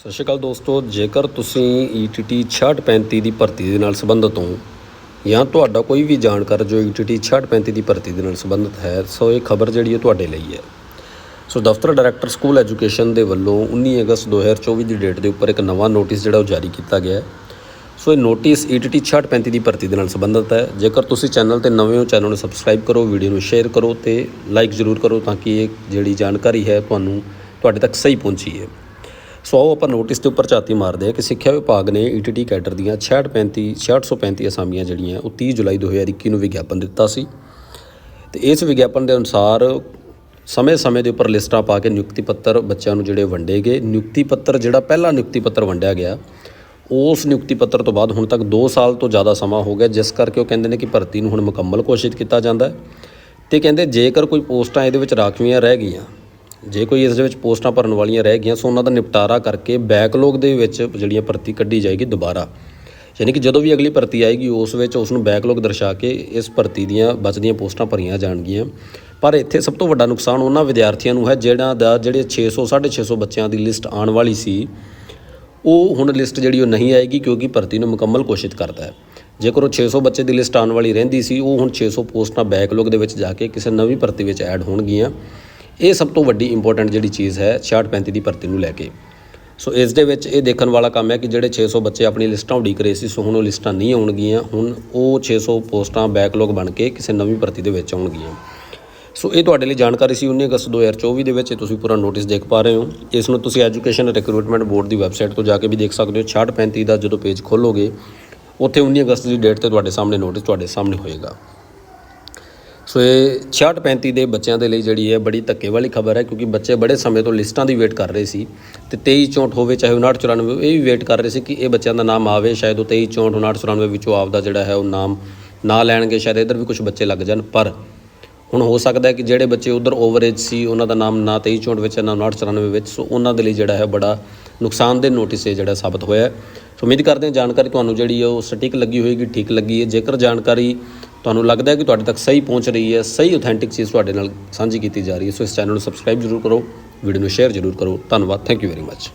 ਸਤਿ ਸ਼੍ਰੀ ਅਕਾਲ ਦੋਸਤੋ, ਜੇਕਰ ਤੁਸੀਂ E ETT 6635 ਦੀ ਭਰਤੀ ਦੇ ਨਾਲ ਸੰਬੰਧਿਤ ਹੋ, ਜਾਂ ਤੁਹਾਡਾ ਕੋਈ ਵੀ ਜਾਣਕਾਰ ਜੋ E ETT 6635 ਦੀ ਭਰਤੀ ਦੇ ਨਾਲ ਸੰਬੰਧਿਤ ਹੈ, ਸੋ ਇਹ ਖਬਰ ਜਿਹੜੀ ਹੈ ਤੁਹਾਡੇ ਲਈ ਹੈ। ਸੋ ਦਫ਼ਤਰ ਡਾਇਰੈਕਟਰ ਸਕੂਲ ਐਜੂਕੇਸ਼ਨ ਦੇ ਵੱਲੋਂ 19 ਅਗਸਤ 2024 ਦੀ ਡੇਟ ਦੇ ਉੱਪਰ ਇੱਕ ਨਵਾਂ ਨੋਟਿਸ ਜਿਹੜਾ ਉਹ ਜਾਰੀ ਕੀਤਾ ਗਿਆ ਹੈ। ਸੋ ਇਹ ਨੋਟਿਸ E ETT 6635 ਦੀ ਭਰਤੀ ਦੇ ਨਾਲ ਸੰਬੰਧਿਤ ਹੈ। ਜੇਕਰ ਤੁਸੀਂ ਚੈਨਲ ਤੇ ਨਵੇਂ ਹੋ, ਚੈਨਲ ਨੂੰ ਸਬਸਕ੍ਰਾਈਬ ਕਰੋ, ਵੀਡੀਓ ਨੂੰ ਸ਼ੇਅਰ ਕਰੋ ਤੇ ਲਾਈਕ ਜ਼ਰੂਰ ਕਰੋ ਤਾਂ ਕਿ ਇਹ ਜਿਹੜੀ ਜਾਣਕਾਰੀ ਹੈ ਤੁਹਾਨੂੰ ਤੁਹਾਡੇ ਤੱਕ ਸਹੀ ਪਹੁੰਚੀ ਹੈ। ਸੋ ਆਓ ਆਪਾਂ ਨੋਟਿਸ ਦੇ ਉੱਪਰ ਝਾਤੀ ਮਾਰਦੇ ਹਾਂ ਕਿ ਸਿੱਖਿਆ ਵਿਭਾਗ ਨੇ E ETT ਕੈਡਰ ਦੀਆਂ 6635 6635 ਅਸਾਮੀਆਂ ਜਿਹੜੀਆਂ, ਉਹ 30 ਜੁਲਾਈ 2021 ਨੂੰ ਵਿਗਿਆਪਨ ਦਿੱਤਾ ਸੀ। ਤੇ ਇਸ ਵਿਗਿਆਪਨ ਦੇ ਅਨੁਸਾਰ ਸਮੇਂ-ਸਮੇਂ ਦੇ ਉੱਪਰ ਲਿਸਟਾਂ ਪਾ ਕੇ ਨਿਯੁਕਤੀ ਪੱਤਰ ਬੱਚਿਆਂ ਨੂੰ ਜਿਹੜੇ ਵੰਡੇ ਗਏ। ਨਿਯੁਕਤੀ ਪੱਤਰ ਜਿਹੜਾ ਪਹਿਲਾ ਨਿਯੁਕਤੀ ਪੱਤਰ ਵੰਡਿਆ ਗਿਆ, ਉਸ ਨਿਯੁਕਤੀ ਪੱਤਰ ਤੋਂ ਬਾਅਦ ਹੁਣ ਤੱਕ 2 ਸਾਲ ਤੋਂ ਜ਼ਿਆਦਾ ਸਮਾਂ ਹੋ ਗਿਆ, ਜਿਸ ਕਰਕੇ ਉਹ ਕਹਿੰਦੇ ਨੇ ਕਿ ਭਰਤੀ ਨੂੰ ਹੁਣ ਮੁਕੰਮਲ ਘੋਸ਼ਿਤ ਕੀਤਾ ਜਾਂਦਾ ਹੈ। ਤੇ ਕਹਿੰਦੇ ਜੇਕਰ ਕੋਈ ਪੋਸਟਾਂ ਇਹਦੇ ਵਿੱਚ ਰਾਖਵੀਆਂ ਰਹਿ ਗਈਆਂ ਜੇ ਕੋਈ ਇਸ ਦੇ ਵਿੱਚ ਪੋਸਟਾਂ ਭਰਨ ਵਾਲੀਆਂ ਰਹਿ ਗਈਆਂ, ਸੋ ਉਹਨਾਂ ਦਾ ਨਿਪਟਾਰਾ ਕਰਕੇ ਬੈਕਲੌਗ ਦੇ ਵਿੱਚ ਜਿਹੜੀਆਂ ਭਰਤੀ ਕੱਢੀ ਜਾਏਗੀ ਦੁਬਾਰਾ। ਯਾਨੀ ਕਿ ਜਦੋਂ ਵੀ ਅਗਲੀ ਭਰਤੀ ਆਏਗੀ, ਉਸ ਵਿੱਚ ਉਸ ਨੂੰ ਬੈਕਲੌਗ ਦਰਸਾ ਕੇ ਇਸ ਭਰਤੀ ਦੀਆਂ ਬਚਦੀਆਂ ਪੋਸਟਾਂ ਭਰੀਆਂ ਜਾਣਗੀਆਂ। ਪਰ ਇੱਥੇ ਸਭ ਤੋਂ ਵੱਡਾ ਨੁਕਸਾਨ ਉਹਨਾਂ ਵਿਦਿਆਰਥੀਆਂ ਨੂੰ ਹੈ, ਜਿਹੜਾ ਦਾ ਜਿਹੜੇ 600 650 ਬੱਚਿਆਂ ਦੀ ਲਿਸਟ ਆਉਣ ਵਾਲੀ ਸੀ, ਉਹ ਹੁਣ ਲਿਸਟ ਜਿਹੜੀ ਉਹ ਨਹੀਂ ਆਏਗੀ, ਕਿਉਂਕਿ ਭਰਤੀ ਨੂੰ ਮੁਕੰਮਲ ਘੋਸ਼ਿਤ ਕਰਦਾ ਹੈ। ਜੇਕਰ ਉਹ 600 ਬੱਚੇ ਦੀ ਲਿਸਟ ਆਉਣ ਵਾਲੀ ਰਹਿੰਦੀ ਸੀ, ਉਹ ਹੁਣ 600 ਪੋਸਟਾਂ ਬੈਕਲੌਗ ਦੇ ਵਿੱਚ ਜਾ ਕੇ ਕਿਸੇ ਨਵੀਂ ਭਰਤੀ ਵਿੱਚ ਐਡ ਹੋਣਗੀਆਂ। ਇਹ ਸਭ ਤੋਂ ਵੱਡੀ ਇੰਪੋਰਟੈਂਟ ਜਿਹੜੀ ਚੀਜ਼ ਹੈ 6635 ਦੀ ਭਰਤੀ ਨੂੰ ਲੈ ਕੇ। ਸੋ ਇਸ ਦੇ ਵਿੱਚ ਇਹ ਦੇਖਣ ਵਾਲਾ ਕੰਮ ਹੈ ਕਿ ਜਿਹੜੇ 600 ਬੱਚੇ ਆਪਣੀ ਲਿਸਟਾਂ ਉਡੀਕ ਰਹੇ ਸੀ, ਸੋ ਹੁਣ ਉਹ ਲਿਸਟਾਂ ਨਹੀਂ ਆਉਣਗੀਆਂ, ਹੁਣ ਉਹ 600 ਪੋਸਟਾਂ ਬੈਕਲੌਗ ਬਣ ਕੇ ਕਿਸੇ ਨਵੀਂ ਭਰਤੀ ਦੇ ਵਿੱਚ ਆਉਣਗੀਆਂ। ਸੋ ਇਹ ਤੁਹਾਡੇ ਲਈ ਜਾਣਕਾਰੀ ਸੀ 19 ਅਗਸਤ 2024 ਦੇ ਵਿੱਚ, ਇਹ ਤੁਸੀਂ ਪੂਰਾ ਨੋਟਿਸ ਦੇਖ ਪਾ ਰਹੇ ਹੋ। ਇਸ ਨੂੰ ਤੁਸੀਂ ਐਜੂਕੇਸ਼ਨ ਰਿਕਰੂਟਮੈਂਟ ਬੋਰਡ ਦੀ ਵੈਬਸਾਈਟ ਤੋਂ ਜਾ ਕੇ ਵੀ ਦੇਖ ਸਕਦੇ ਹੋ। 6635 ਦਾ ਜਦੋਂ ਪੇਜ ਖੋਲੋਗੇ, ਉੱਥੇ 19 ਅਗਸਤ ਦੀ ਡੇਟ ਤੇ ਤੁਹਾਡੇ ਸਾਹਮਣੇ ਨੋਟਿਸ ਤੁਹਾਡੇ ਸਾਹਮਣੇ ਹੋਏਗਾ। ਸੋ ਇਹ 6635 ਦੇ ਬੱਚਿਆਂ ਦੇ ਲਈ ਜਿਹੜੀ ਹੈ ਬੜੀ ਧੱਕੇ ਵਾਲੀ ਖਬਰ ਹੈ, ਕਿਉਂਕਿ ਬੱਚੇ ਬੜੇ ਸਮੇਂ ਤੋਂ ਲਿਸਟਾਂ ਦੀ ਵੇਟ ਕਰ ਰਹੇ ਸੀ ਤੇ 23 64 ਹੋਵੇ, ਚਾਹੇ 59 94 ਇਹ ਵੀ ਵੇਟ ਕਰ ਰਹੇ ਸੀ ਕਿ ਇਹ ਬੱਚਿਆਂ ਦਾ ਨਾਮ ਆਵੇ, ਸ਼ਾਇਦ ਉਹ 23 64 59 94 ਵਿੱਚੋਂ ਆਪਦਾ ਜਿਹੜਾ ਹੈ ਉਹ ਨਾਮ ਨਾ ਲੈਣਗੇ, ਸ਼ਾਇਦ ਇੱਧਰ ਵੀ ਕੁਝ ਬੱਚੇ ਲੱਗ ਜਾਣ, ਪਰ ਹੁਣ ਹੋ ਸਕਦਾ ਹੈ ਕਿ ਜਿਹੜੇ ਬੱਚੇ ਉਧਰ ਓਵਰਏਜ ਸੀ, ਉਹਨਾਂ ਦਾ ਨਾਮ ਨਾ 23 64 ਵਿੱਚ, ਨਾ 59 94 ਵਿੱਚ, ਸੋ ਉਹਨਾਂ ਦੇ ਲਈ ਜਿਹੜਾ ਹੈ ਬੜਾ ਨੁਕਸਾਨਦੇਹ ਨੋਟਿਸ ਇਹ ਜਿਹੜਾ ਸਾਬਤ ਹੋਇਆ ਸੋ ਉਮੀਦ ਕਰਦੇ ਹਾਂ ਜਾਣਕਾਰੀ ਤੁਹਾਨੂੰ ਜਿਹੜੀ ਹੈ ਉਹ ਸਟਿਕ ਲੱਗੀ ਹੋਏਗੀ, ਠੀਕ ਲੱਗੀ ਹੈ। ਜੇਕਰ ਜਾਣਕਾਰੀ ਤੁਹਾਨੂੰ ਲੱਗਦਾ ਹੈ ਕਿ ਤੁਹਾਡੇ ਤੱਕ ਸਹੀ ਪਹੁੰਚ ਰਹੀ ਹੈ, ਸਹੀ ਆਥੈਂਟਿਕ ਚੀਜ਼ ਤੁਹਾਡੇ ਨਾਲ ਸਾਂਝੀ ਕੀਤੀ ਜਾ ਰਹੀ ਹੈ। ਸੋ ਇਸ ਚੈਨਲ ਨੂੰ ਸਬਸਕ੍ਰਾਈਬ ਜ਼ਰੂਰ ਕਰੋ ਵੀਡੀਓ ਨੂੰ ਸ਼ੇਅਰ ਜ਼ਰੂਰ ਕਰੋ। ਧੰਨਵਾਦ ਥੈਂਕ ਯੂ ਵੈਰੀ ਮੱਚ